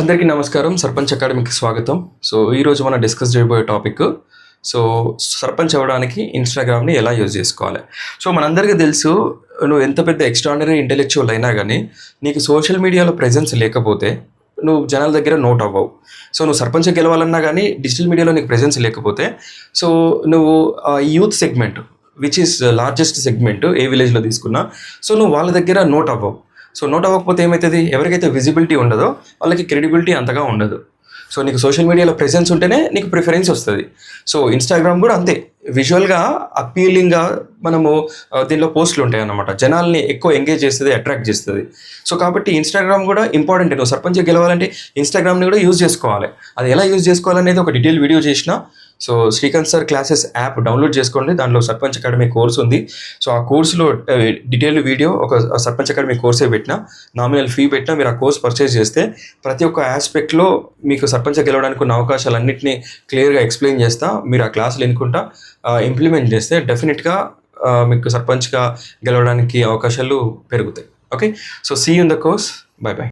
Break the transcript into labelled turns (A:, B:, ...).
A: అందరికీ నమస్కారం. సర్పంచ్ అకాడమీకి స్వాగతం. సో ఈరోజు మనం డిస్కస్ చేయబోయే టాపిక్. సో సర్పంచ్ అవ్వడానికి ఇన్స్టాగ్రామ్ని ఎలా యూజ్ చేసుకోవాలి? సో మనందరికీ తెలుసు నువ్వు ఎంత పెద్ద ఎక్స్ట్రాడినరీ ఇంటెలెక్చువల్ అయినా కానీ నీకు సోషల్ మీడియాలో ప్రెజెన్స్ లేకపోతే నువ్వు జనాల దగ్గర నోట్ అవ్వవు. సో నువ్వు సర్పంచ్ గెలవాలన్నా కానీ డిజిటల్ మీడియాలో నీకు ప్రెజెన్స్ లేకపోతే సో నువ్వు youth segment which is largest segment ఏ విలేజ్లో తీసుకున్నా సో నువ్వు వాళ్ళ దగ్గర నోట్ అవ్వవు. సో నోట్ అవ్వకపోతే ఏమవుతుంది ఎవరికైతే విజిబిలిటీ ఉండదో వాళ్ళకి క్రెడిబిలిటీ అంతగా ఉండదు. సో నీకు సోషల్ మీడియాలో ప్రెసెన్స్ ఉంటేనే నీకు ప్రిఫరెన్స్ వస్తుంది. సో ఇన్స్టాగ్రామ్ కూడా అంతే. విజువల్గా అపీలింగ్గా మనము దీనిలో పోస్టులు ఉంటాయి అన్నమాట. జనాల్ని ఎక్కువ ఎంగేజ్ చేస్తుంది అట్రాక్ట్ చేస్తుంది. సో కాబట్టి ఇన్స్టాగ్రామ్ కూడా ఇంపార్టెంట్ నువ్వు సర్పంచ్ గెలవాలంటే ఇన్స్టాగ్రామ్ని కూడా యూజ్ చేసుకోవాలి. అది ఎలా యూజ్ చేసుకోవాలనేది ఒక డీటెయిల్ వీడియో చేసిన so Srikanth sir classes app download చేసుకోండి. దాంట్లో సర్పంచ్ అకాడమీ కోర్స్ ఉంది. సో ఆ కోర్సులో డీటెయిల్ వీడియో ఒక సర్పంచ్ అకాడమీ కోర్సే పెట్టిన నామినల్ ఫీ పెట్టినా మీరు ఆ కోర్స్ పర్చేస్ చేస్తే ప్రతి ఒక్క ఆస్పెక్ట్లో మీకు సర్పంచ్ గెలవడానికి ఉన్న అవకాశాలన్నింటినీ క్లియర్గా ఎక్స్ప్లెయిన్ చేస్తా మీరు ఆ క్లాసులు ఎన్నుకుంటా ఇంప్లిమెంట్ చేస్తే డెఫినెట్గా మీకు సర్పంచ్గా గెలవడానికి అవకాశాలు పెరుగుతాయి. Okay? So see in the course bye bye